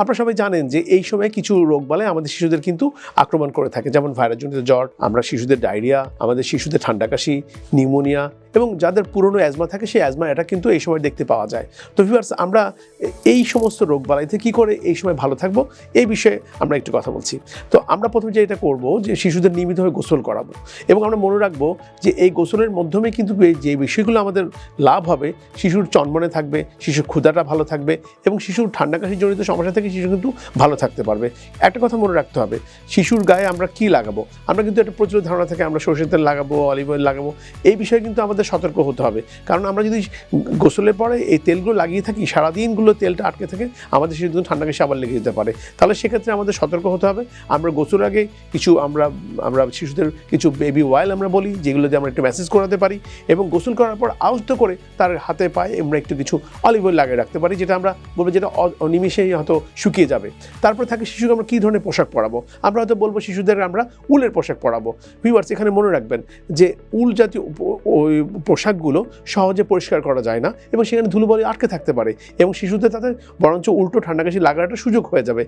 আপনারা সবাই জানেন যে এই সময় কিছু রোগ বলে আমাদের শিশুদের কিন্তু আক্রমণ করে থাকে। যেমন ভাইরাসজনিত জ্বর, আমরা শিশুদের ডায়রিয়া, আমাদের শিশুদের ঠান্ডা কাশি নিউমোনিয়া এবং যাদের পুরনো অ্যাজমা থাকে, সেই অ্যাজমা এটা কিন্তু এই সময় দেখতে পাওয়া যায়। তো ভিউয়ার্স আমরা এই সমস্ত রোগ বালাইতে কী করে এই সময় ভালো থাকব, এই বিষয়ে আমরা একটু কথা বলছি। তো আমরা প্রথমে যে এটা করব, যে শিশুদের নিয়মিতভাবে গোসল করাবো এবং আমরা মনে রাখব যে এই গোসলের মাধ্যমে কিন্তু যে বিষয়গুলো আমাদের লাভ হবে, শিশুর চনমনে থাকবে, শিশুর ক্ষুধাটা ভালো থাকবে এবং শিশুর ঠান্ডা কাশি জনিত সমস্যা থেকে শিশু কিন্তু ভালো থাকতে পারবে। একটা কথা মনে রাখতে হবে, শিশুর গায়ে আমরা কি লাগাবো? আমরা কিন্তু একটা প্রচুর ধারণা থাকে, আমরা সরষের তেল লাগাবো অলিভ অয়েল লাগাবো। এই বিষয়ে কিন্তু আমাদের সতর্ক হতে হবে। কারণ আমরা যদি গোসলের পরে এই তেলগুলো লাগিয়ে থাকি, সারাদিনগুলো তেলটা আটকে থাকে, আমাদের শিশু কিন্তু ঠান্ডা কাশি লেগে যেতে পারে। তাহলে সেক্ষেত্রে আমাদের সতর্ক হতে হবে। আমরা গোসলের আগে কিছু আমরা আমরা শিশুদের কিছু বেবি অয়েল আমরা বলি, যেগুলো দিয়ে আমরা একটু ম্যাসেজ করাতে পারি এবং গোসল করার পর আউস্ত করে তার হাতে পায়ে আমরা একটু কিছু অলিভ অয়েল লাগিয়ে রাখতে পারি, যেটা আমরা বলব যেটা অ- নিমিষেই হয়তো শুকিয়ে যাবে। তারপর থাকে শিশুকে আমরা কী ধরনের পোশাক পরাবো? আমরা হয়তো বলব শিশুদের আমরা উলের পোশাক পরাবো। ভিউয়ার্স এখানে মনে রাখবেন যে উল জাতীয় ওই পোশাকগুলো সহজে পরিষ্কার করা যায় না এবং সেখানে ধুলোবালি আটকে থাকতে পারে এবং শিশুদের তাদের বরঞ্চ উল্টো ঠান্ডা কাশি লাগার একটা সুযোগ হয়ে যাবে।